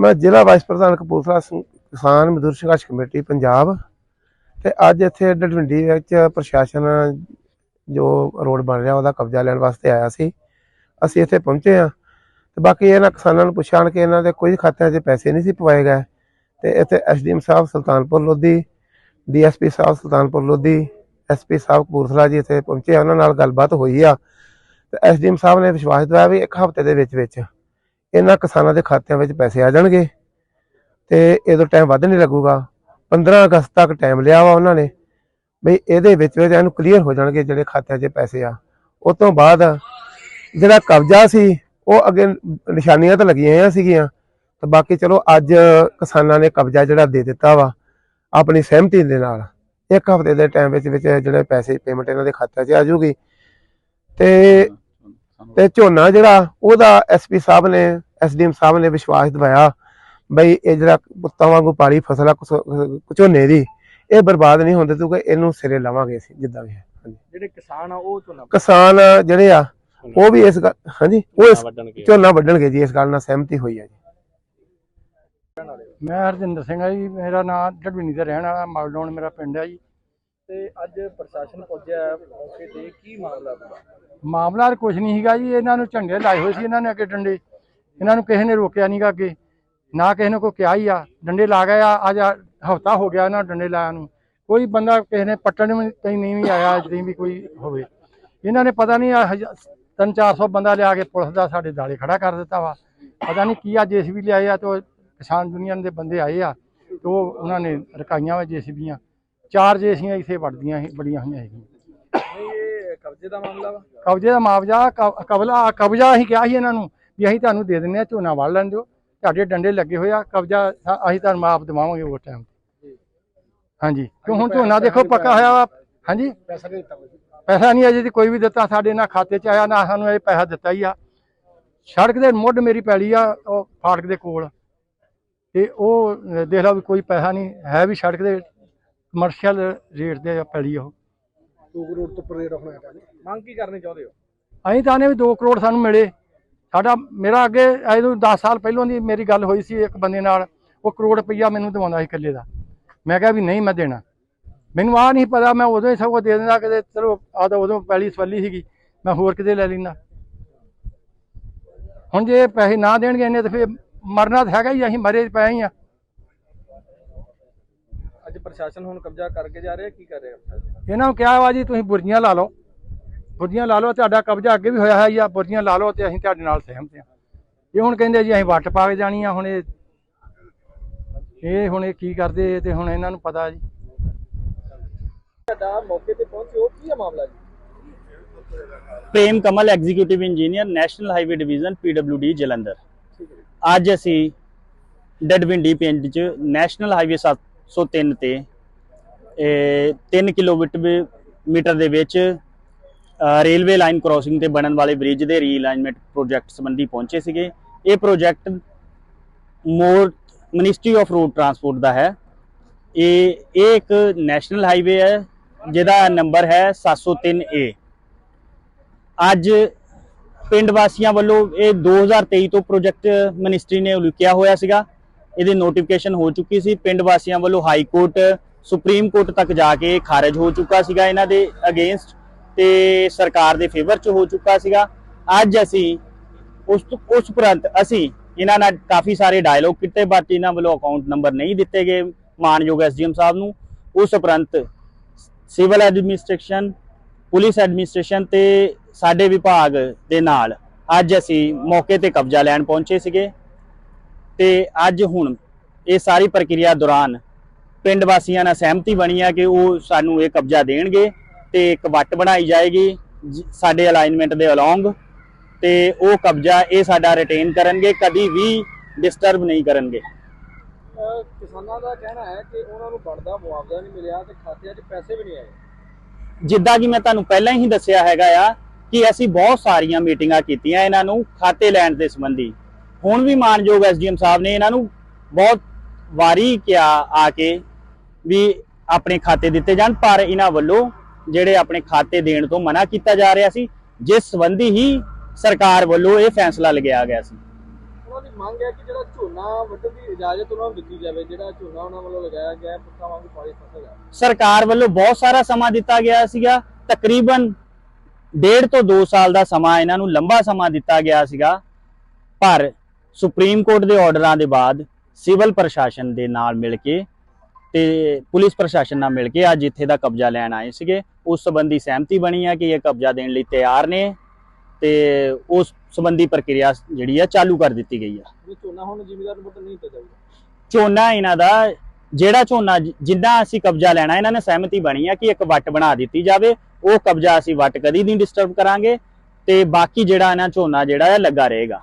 ਮੈਂ ਜ਼ਿਲ੍ਹਾ ਵਾਈਸ ਪ੍ਰਧਾਨ ਕਪੂਰਥਲਾ ਸੰ- ਕਿਸਾਨ ਮਜ਼ਦੂਰ ਸੰਘਰਸ਼ ਕਮੇਟੀ, ਪੰਜਾਬ। ਤੇ ਅੱਜ ਇੱਥੇ ਡਡਵਿੰਡੀ ਵਿੱਚ ਪ੍ਰਸ਼ਾਸਨ ਜੋ ਰੋਡ ਬਣ ਰਿਹਾ, ਉਹਦਾ ਕਬਜ਼ਾ ਲੈਣ ਵਾਸਤੇ ਆਇਆ ਸੀ। ਅਸੀਂ ਇੱਥੇ ਪਹੁੰਚੇ ਆ ਤੇ ਬਾਕੀ ਇਹਨਾਂ ਕਿਸਾਨਾਂ ਨੂੰ ਪੁੱਛਾਣ ਕਿ ਇਹਨਾਂ ਦੇ ਕੋਈ ਖਾਤਿਆਂ 'ਚ ਪੈਸੇ ਨਹੀਂ ਸੀ ਪਵਾਏ ਗਏ। ਤੇ ਇੱਥੇ ਐਸਡੀਐਮ ਸਾਹਿਬ ਸੁਲਤਾਨਪੁਰ ਲੋਧੀ ਡੀਐਸਪੀ ਸਾਹਿਬ ਸੁਲਤਾਨਪੁਰ ਲੋਧੀ ਐਸਪੀ ਸਾਹਿਬ ਕਪੂਰਥਲਾ ਜੀ ਇੱਥੇ ਪਹੁੰਚੇ ਉਹਨਾਂ ਨਾਲ ਗੱਲਬਾਤ ਹੋਈ ਆ। ਤੇ ਐਸਡੀਐਮ ਸਾਹਿਬ ਨੇ ਵਿਸ਼ਵਾਸ ਦਿਵਾਇਆ ਵੀ ਇੱਕ ਹਫ਼ਤੇ ਦੇ ਵਿੱਚ ਵਿੱਚ ਇਹਨਾਂ ਕਿਸਾਨਾਂ ਦੇ ਖਾਤਿਆਂ ਵਿੱਚ ਪੈਸੇ ਆ ਜਾਣਗੇ ਤੇ ਇਹਦੋਂ ਟਾਈਮ ਵੱਧ ਨਹੀਂ ਲੱਗੂਗਾ। 15 ਅਗਸਤ ਤੱਕ ਟਾਈਮ ਲਿਆ ਵਾ ਉਹਨਾਂ ਨੇ ਬਈ ਇਹਦੇ ਵਿੱਚ ਵਿੱਚ ਇਹਨੂੰ ਕਲੀਅਰ ਹੋ ਜਾਣਗੇ ਜਿਹੜੇ ਖਾਤਿਆਂ 'ਚ ਪੈਸੇ ਆ। ਉਸ ਤੋਂ ਬਾਅਦ ਜਿਹੜਾ ਕਬਜ਼ਾ ਸੀ ਉਹ ਅੱਗੇ ਨਿਸ਼ਾਨੀਆਂ ਤਾਂ ਲੱਗੀਆਂ ਹੋਈਆਂ ਸੀਗੀਆਂ। ਤੇ ਬਾਕੀ ਚਲੋ ਅੱਜ ਕਿਸਾਨਾਂ ਨੇ ਕਬਜ਼ਾ ਜਿਹੜਾ ਦੇ ਦਿੱਤਾ ਵਾ ਆਪਣੀ ਸਹਿਮਤੀ ਦੇ ਨਾਲ। ਇੱਕ ਹਫ਼ਤੇ ਦੇ ਟਾਈਮ ਵਿੱਚ ਵਿੱਚ ਜਿਹੜੇ ਪੈਸੇ ਪੇਮੈਂਟ ਇਹਨਾਂ ਦੇ ਖਾਤਿਆਂ 'ਚ ਆ ਜਾਊਗੀ। ਤੇ ਤੇ ਝੋਨਾ ਜਿਹੜਾ ਉਹਦਾ ਐਸਪੀ ਸਾਹਿਬ ਨੇ ਐਸਡੀਐਮ ਸਾਹਿਬ ਨੇ ਵਿਸ਼ਵਾਸ ਦਿਵਾਇਆ ਬਈ ਇਹ ਜਿਹੜਾ ਪੁੱਤਾਂ ਵਾਂਗੂ ਪਾਲੀ ਫਸਲ ਆ ਝੋਨੇ ਦੀ ਇਹ ਬਰਬਾਦ ਨਹੀਂ ਹੁੰਦੇ ਕਿਉਂਕਿ ਇਹਨੂੰ ਸਿਰੇ ਲਾਵਾਂਗੇ ਅਸੀਂ ਜਿੱਦਾਂ ਵੀ ਹੈ। ਹਾਂਜੀ। ਜਿਹੜੇ ਕਿਸਾਨ ਆ ਉਹ ਝੋਨਾ ਕਿਸਾਨ ਜਿਹੜੇ ਆ ਉਹ ਵੀ ਇਸ ਗੱਲ ਹਾਂਜੀ ਉਹ ਝੋਨਾ ਵੱਢਣਗੇ। ਜੀ ਇਸ ਗੱਲ ਨਾਲ ਸਹਿਮਤੀ ਹੋਈ ਹੈ ਜੀ। ਮੈਂ ਹਰਜਿੰਦਰ ਸਿੰਘ ਆ ਜੀ ਮੇਰਾ ਨਾਮ ਢਡਵੀਨੀ ਦਾ ਰਹਿਣ ਵਾਲਾ ਮਾਲਡਾਊਨ ਮੇਰਾ ਪਿੰਡ ਹੈ ਜੀ। ਤੇ ਅੱਜ ਪ੍ਰਸ਼ਾਸਨ ਪਹੁੰਚਿਆ ਹੈ ਮੌਕੇ ਤੇ ਕੀ ਮਾਮਲਾ ਪੂਰਾ ਮਾਮਲਾ ਕੁਝ ਨਹੀਂ ਸੀਗਾ ਜੀ ਇਹਨਾਂ ਨੂੰ ਝੰਡੇ ਲਾਏ ਹੋਏ ਸੀ ਇਹਨਾਂ ਨੇ ਅੱਗੇ ਡੰਡੇ। ਇਹਨਾਂ ਨੂੰ ਕਿਸੇ ਨੇ ਰੋਕਿਆ ਨਹੀਂਗਾ ਅੱਗੇ ਨਾ ਕਿਸੇ ਨੇ ਕੋਈ ਕਿਹਾ ਹੀ ਆ। ਡੰਡੇ ਲਾ ਗਏ ਆ ਅੱਜ ਹਫਤਾ ਹੋ ਗਿਆ ਇਹਨਾਂ ਨੂੰ ਡੰਡੇ ਲਾਇਆ ਨੂੰ। ਕੋਈ ਬੰਦਾ ਕਿਸੇ ਨੇ ਪੱਟਣ ਤਾਈਂ ਨਹੀਂ ਵੀ ਆਇਆ ਜਿਹੜੀ ਵੀ ਕੋਈ ਹੋਵੇ। ਇਹਨਾਂ ਨੇ ਪਤਾ ਨਹੀਂ ਤਿੰਨ ਚਾਰ ਸੌ ਬੰਦਾ ਲਿਆ ਕੇ ਪੁਲਿਸ ਦਾ ਸਾਡੇ ਦਾਲੇ ਖੜਾ ਕਰ ਦਿੱਤਾ ਵਾ। ਪਤਾ ਨਹੀਂ ਕੀ ਆ ਜੇਸੀਬੀ ਲਿਆਏ ਆ ਤੇ ਕਿਸਾਨ ਯੂਨੀਅਨ ਦੇ ਬੰਦੇ ਆਏ ਆ ਤੇ ਉਹ ਉਹਨਾਂ ਨੇ ਰਕਾਈਆਂ ਵਾ ਜੇਸੀਬੀਆਂ। ਚਾਰ ਜੇਸੀਆਂ ਇੱਥੇ ਵੜਦੀਆਂ ਸੀ ਬੜੀਆਂ ਹੋਈਆਂ ਸੀ ਕਬਜ਼ੇ ਦਾ ਮਾਮਲਾ ਵਾ? ਕਬਜ਼ੇ ਦਾ ਕ- ਕਬਲਾ ਕਬਜ਼ਾ ਅਸੀਂ ਕਿਹਾ ਸੀ ਇਹਨਾਂ ਨੂੰ। ਵੀ ਅਸੀਂ ਤੁਹਾਨੂੰ ਦੇ ਦਿੰਦੇ ਆ ਝੋਨਾ ਵੜ ਲੈਣ ਦਿਓ। ਤੁਹਾਡੇ ਡੰਡੇ ਲੱਗੇ ਹੋਏ ਆ ਕਬਜ਼ਾ ਅਸੀਂ ਤੁਹਾਨੂੰ ਮਾਫ ਦਿਵਾਵਾਂਗੇ ਉਸ ਟਾਈਮ ਤੇ। ਹਾਂਜੀ। ਕਿਉਂ ਹੁਣ ਝੋਨਾ ਦੇਖੋ ਪੱਕਾ ਹੋਇਆ ਵਾ। ਹਾਂਜੀ। ਪੈਸਾ ਨਹੀਂ ਦਿੱਤਾ ਪੈਸਾ ਨਹੀਂ ਅਜੇ ਦੀ ਕੋਈ ਵੀ ਦਿੱਤਾ ਸਾਡੇ ਨਾ ਖਾਤੇ 'ਚ ਆਇਆ ਨਾ ਸਾਨੂੰ ਇਹ ਪੈਸਾ ਦਿੱਤਾ ਹੀ ਆ। ਸੜਕ ਦੇ ਮੁੱਢ ਮੇਰੀ ਪੈਲੀ ਆ ਉਹ ਫਾਟਕ ਦੇ ਕੋਲ। ਤੇ ਉਹ ਦੇਖ ਲਓ ਵੀ ਕੋਈ ਪੈਸਾ ਨਹੀਂ ਹੈ ਵੀ ਸੜਕ ਦੇ ਕਮਰਸ਼ੀਅਲ ਰੇਟ ਦੇ ਆ ਪੈਲੀ ਉਹ। 2 ਕਰੋੜ ਤੋਂ ਪਰੇ ਰੱਖਣਾ ਹੈ ਮੰਗ ਕੀ ਕਰਨੀ ਚਾਹੁੰਦੇ ਹੋ? ਅਸੀਂ ਚਾਹੁੰਦੇ ਵੀ 2 ਕਰੋੜ ਸਾਨੂੰ ਮਿਲੇ। ਸਾਡਾ ਮੇਰਾ ਅੱਗੇ ਇਹਦੋਂ 10 ਸਾਲ ਪਹਿਲਾਂ ਦੀ ਮੇਰੀ ਗੱਲ ਹੋਈ ਸੀ ਇੱਕ ਬੰਦੇ ਨਾਲ ਉਹ ਕਰੋੜ ਰੁਪਈਆ ਮੈਨੂੰ ਦਿਵਾਉਂਦਾ ਸੀ ਇਕੱਲੇ ਦਾ। ਮੈਂ ਕਿਹਾ ਵੀ ਨਹੀਂ ਮੈਂ ਦੇਣਾ। ਮੈਨੂੰ ਆ ਨਹੀਂ ਪਤਾ ਮੈਂ ਉਦੋਂ ਹੀ ਸਗੋਂ ਦੇ ਦਿੰਦਾ ਕਿਤੇ ਚਲੋ ਆ ਤਾਂ ਉਦੋਂ ਪਹਿਲੀ ਸਵੱਲੀ ਸੀਗੀ ਮੈਂ ਹੋਰ ਕਿਤੇ ਲੈ ਲੈਂਦਾ। ਹੁਣ ਜੇ ਇਹ ਪੈਸੇ ਨਾ ਦੇਣਗੇ ਇਹਨੇ ਤਾਂ ਫਿਰ ਮਰਨਾ ਤਾਂ ਹੈਗਾ ਹੀ ਅਸੀਂ ਮਰੇ ਪਏ ਹੀ ਆ। ਅੱਜ ਪ੍ਰਸ਼ਾਸਨ ਹੁਣ ਕਬਜ਼ਾ ਕਰਕੇ ਜਾ ਰਿਹਾ ਕੀ ਕਰ ਰਿਹਾ? ਇਹਨਾਂ ਨੂੰ ਕਿਹਾ ਵਾ ਜੀ ਤੁਸੀਂ ਬੁਰਜੀਆਂ ਲਾ ਲਓ। ਬੁਰਜੀਆਂ ਲਾ ਲਓ ਤੁਹਾਡਾ ਕਬਜ਼ਾ ਅੱਗੇ ਵੀ ਹੋਇਆ ਹੈ ਜਾਂ ਬੁਰਜੀਆਂ ਲਾ ਲਓ ਤੇ ਅਸੀਂ ਤੁਹਾਡੇ ਨਾਲ ਸਹਿਮਤ ਹਾਂ। ਇਹ ਹੁਣ ਕਹਿੰਦੇ ਜੀ ਅਸੀਂ ਵੱਟ ਪਾ ਕੇ ਜਾਣੀ ਆ ਹੁਣ ਇਹ ਇਹ ਹੁਣ ਇਹ ਕੀ ਕਰਦੇ ਤੇ ਹੁਣ ਇਹਨਾਂ ਨੂੰ ਪਤਾ ਜੀ। ਤੁਹਾਡਾ ਮੌਕੇ ਤੇ ਪਹੁੰਚੇ ਹੋ ਕੀ ਹੈ ਮਾਮਲਾ ਜੀ? Prem Kamal executive engineer national highway division PWD Jalandhar. ਅੱਜ ਅਸੀਂ ਡਡਵਿੰਡੀ ਪਿੰਡ 'ਚ ਨੈਸ਼ਨਲ ਹਾਈਵੇ 703 ਤੇ ਇਹ 3 ਕਿਲੋਮੀਟਰ ਮੀਟਰ ਦੇ ਵਿੱਚ ਰੇਲਵੇ ਲਾਈਨ ਕ੍ਰਾਸਿੰਗ ਤੇ ਬਣਨ ਵਾਲੇ ਬ੍ਰਿਜ ਦੇ ਰੀਅਲਾਈਨਮੈਂਟ ਪ੍ਰੋਜੈਕਟ ਸੰਬੰਧੀ ਪਹੁੰਚੇ ਸੀਗੇ। ਇਹ project more ministry of road transport ਦਾ ਹੈ। ਇਹ ਇਹ ਇੱਕ ਨੈਸ਼ਨਲ ਹਾਈਵੇ ਹੈ, ਜਿਹਦਾ ਨੰਬਰ ਹੈ 703 ਏ ਅੱਜ ਪਿੰਡ ਵਾਸੀਆਂ ਵੱਲੋਂ ਇਹ 2023 ਤੋਂ ਪ੍ਰੋਜੈਕਟ ਮਿਨਿਸਟਰੀ ਨੇ ਉਲੀਕਿਆ ਹੋਇਆ ਸੀਗਾ। ਇਹਦੀ ਨੋਟੀਫਿਕੇਸ਼ਨ ਹੋ ਚੁੱਕੀ ਸੀ। ਪਿੰਡ ਵਾਸੀਆਂ ਵੱਲੋਂ ਹਾਈ ਕੋਰਟ ਸੁਪਰੀਮ ਕੋਰਟ ਤੱਕ ਜਾ ਕੇ ਖਾਰਜ ਹੋ ਚੁੱਕਾ ਸੀਗਾ। ਇਹਨਾਂ ਦੇ ਅਗੇਂਸਟ ਤੇ ਸਰਕਾਰ ਦੇ ਫੇਵਰ ਚ ਹੋ ਚੁੱਕਾ ਸੀਗਾ। ਅੱਜ ਅਸੀਂ ਉਸ ਉਸ ਉਪਰੰਤ ਅਸੀਂ ਇਹਨਾਂ ਨਾਲ ਕਾਫੀ ਸਾਰੇ ਡਾਇਲੋਗ ਕੀਤੇ ਬਟ ਇਹਨਾਂ ਵੱਲੋਂ ਅਕਾਊਂਟ ਨੰਬਰ ਨਹੀਂ ਦਿੱਤੇ ਗਏ ਮਾਨਯੋਗ ਐਸਡੀਐਮ ਸਾਹਿਬ ਨੂੰ। ਉਸ ਉਪਰੰਤ ਸਿਵਲ ਐਡਮਿਨਿਸਟ੍ਰੇਸ਼ਨ ਪੁਲਿਸ ਐਡਮਿਨਿਸਟ੍ਰੇਸ਼ਨ ਤੇ ਸਾਡੇ ਵਿਭਾਗ ਦੇ ਨਾਲ ਅੱਜ ਅਸੀਂ ਮੌਕੇ ਤੇ ਕਬਜ਼ਾ ਲੈਣ ਪਹੁੰਚੇ ਸੀਗੇ। ਤੇ ਅੱਜ ਹੁਣ ਇਹ ਸਾਰੀ ਪ੍ਰਕਿਰਿਆ ਦੌਰਾਨ ਪਿੰਡ ਵਾਸੀਆਂ ਨਾਲ ਸਹਿਮਤੀ ਬਣੀ ਆ ਕਿ ਉਹ ਸਾਨੂੰ ਇਹ ਕਬਜ਼ਾ ਦੇਣਗੇ। ਤੇ ਇੱਕ ਵੱਟ ਬਣਾਈ ਜਾਏਗੀ ਸਾਡੇ ਅਲਾਈਨਮੈਂਟ ਦੇ ਅਲੋਂਗ ਤੇ ਉਹ ਕਬਜ਼ਾ ਇਹ ਸਾਡਾ ਰਿਟੇਨ ਕਰਨਗੇ ਕਦੀ ਵੀ ਡਿਸਟਰਬ ਨਹੀਂ ਕਰਨਗੇ। ਕਿਸਾਨਾਂ ਦਾ ਕਹਿਣਾ ਹੈ ਕਿ ਉਹਨਾਂ ਨੂੰ ਬਣਦਾ ਮੁਆਵਜ਼ਾ ਨਹੀਂ ਮਿਲਿਆ ਤੇ ਖਾਤਿਆਂ 'ਚ ਪੈਸੇ ਵੀ ਨਹੀਂ ਆਏ। ਜਿੱਦਾਂ ਕਿ ਮੈਂ ਤੁਹਾਨੂੰ ਪਹਿਲਾਂ ਹੀ ਦੱਸਿਆ ਹੈਗਾ ਆ ਕਿ ਅਸੀਂ ਬਹੁਤ ਸਾਰੀਆਂ ਮੀਟਿੰਗਾਂ ਕੀਤੀਆਂ ਇਹਨਾਂ ਨੂੰ ਖਾਤੇ ਲੈਣ ਦੇ ਸੰਬੰਧੀ। ਹੁਣ ਵੀ ਮਾਨਯੋਗ ਐਸਡੀਐਮ ਸਾਹਿਬ ਨੇ ਇਹਨਾਂ ਨੂੰ ਬਹੁਤ ਵਾਰੀ ਕਿਹਾ ਆ ਕੇ ਵੀ ਆਪਣੇ ਖਾਤੇ ਦਿੱਤੇ ਜਾਣ ਪਰ ਇਹਨਾਂ ਵੱਲੋਂ ਜਿਹੜੇ ਆਪਣੇ ਖਾਤੇ ਦੇਣ ਤੋਂ ਮਨਾ ਕੀਤਾ ਜਾ ਰਿਹਾ ਸੀ ਜਿਸ ਸੰਬੰਧੀ ਹੀ ਸਰਕਾਰ ਵੱਲੋਂ ਇਹ ਫੈਸਲਾ ਲਗਾਇਆ ਗਿਆ ਸੀ। ਉਹਨਾਂ ਉਹਨਾਂ ਦੀ ਮੰਗ ਹੈ ਕਿ ਜਿਹੜਾ ਝੋਨਾ ਵੱਢਣ ਦੀ ਇਜਾਜ਼ਤ ਉਹਨਾਂ ਨੂੰ ਦਿੱਤੀ ਜਾਵੇ ਜਿਹੜਾ ਝੋਨਾ ਉਹਨਾਂ ਵੱਲੋਂ ਲਗਾਇਆ ਗਿਆ ਹੈ, ਪੁੱਤਾਂ ਵਾਂਗੂ ਪਾਣੀ ਫਸਲ ਹੈ। ਸਰਕਾਰ ਵੱਲੋਂ ਬਹੁਤ ਸਾਰਾ ਸਮਾਂ ਦਿੱਤਾ ਗਿਆ ਸੀਗਾ ਤਕਰੀਬਨ ਡੇਢ ਤੋਂ 2 ਸਾਲ ਦਾ ਸਮਾਂ ਇਹਨਾਂ ਨੂੰ ਲੰਬਾ ਸਮਾਂ ਦਿੱਤਾ ਗਿਆ ਸੀਗਾ। ਪਰ ਸੁਪਰੀਮ ਕੋਰਟ ਦੇ ਆਰਡਰਾਂ ਦੇ ਬਾਅਦ ਸਿਵਲ ਪ੍ਰਸ਼ਾਸਨ ਦੇ ਨਾਲ ਮਿਲ ਕੇ ਤੇ ਪੁਲਿਸ ਪ੍ਰਸ਼ਾਸਨ ਨਾਲ ਮਿਲ ਕੇ ਅੱਜ ਇੱਥੇ ਦਾ ਕਬਜ਼ਾ ਲੈਣ ਆਏ ਸੀਗੇ। ਉਸ ਸੰਬੰਧੀ ਸਹਿਮਤੀ ਬਣੀ ਹੈ ਕਿ ਇਹ ਕਬਜ਼ਾ ਦੇਣ ਲਈ ਤਿਆਰ ਨੇ ਤੇ ਉਸ ਸੰਬੰਧੀ ਪ੍ਰਕਿਰਿਆ ਜਿਹੜੀ ਆ ਚਾਲੂ ਕਰ ਦਿੱਤੀ ਗਈ ਆ। ਝੋਨਾ ਹੁਣ ਜ਼ਿਮੀਦਾਰ ਨੂੰ ਵੱਢਣ ਨਹੀਂ ਦਿੱਤਾ ਜਾਊਗਾ। ਝੋਨਾ ਇਹਨਾਂ ਦਾ ਜਿਹੜਾ ਝੋਨਾ ਜਿੱਦਾਂ ਅਸੀਂ ਕਬਜ਼ਾ ਲੈਣਾ ਇਹਨਾਂ ਨੇ ਸਹਿਮਤੀ ਬਣੀ ਆ ਕਿ ਇੱਕ ਵੱਟ ਬਣਾ ਦਿੱਤੀ ਜਾਵੇ। ਉਹ ਕਬਜ਼ਾ ਅਸੀਂ ਵੱਟ ਕਦੀ ਨਹੀਂ ਡਿਸਟਰਬ ਕਰਾਂਗੇ ਤੇ ਬਾਕੀ ਜਿਹੜਾ ਇਹਨਾਂ ਝੋਨਾ ਜਿਹੜਾ ਲੱਗਾ ਰਹੇਗਾ।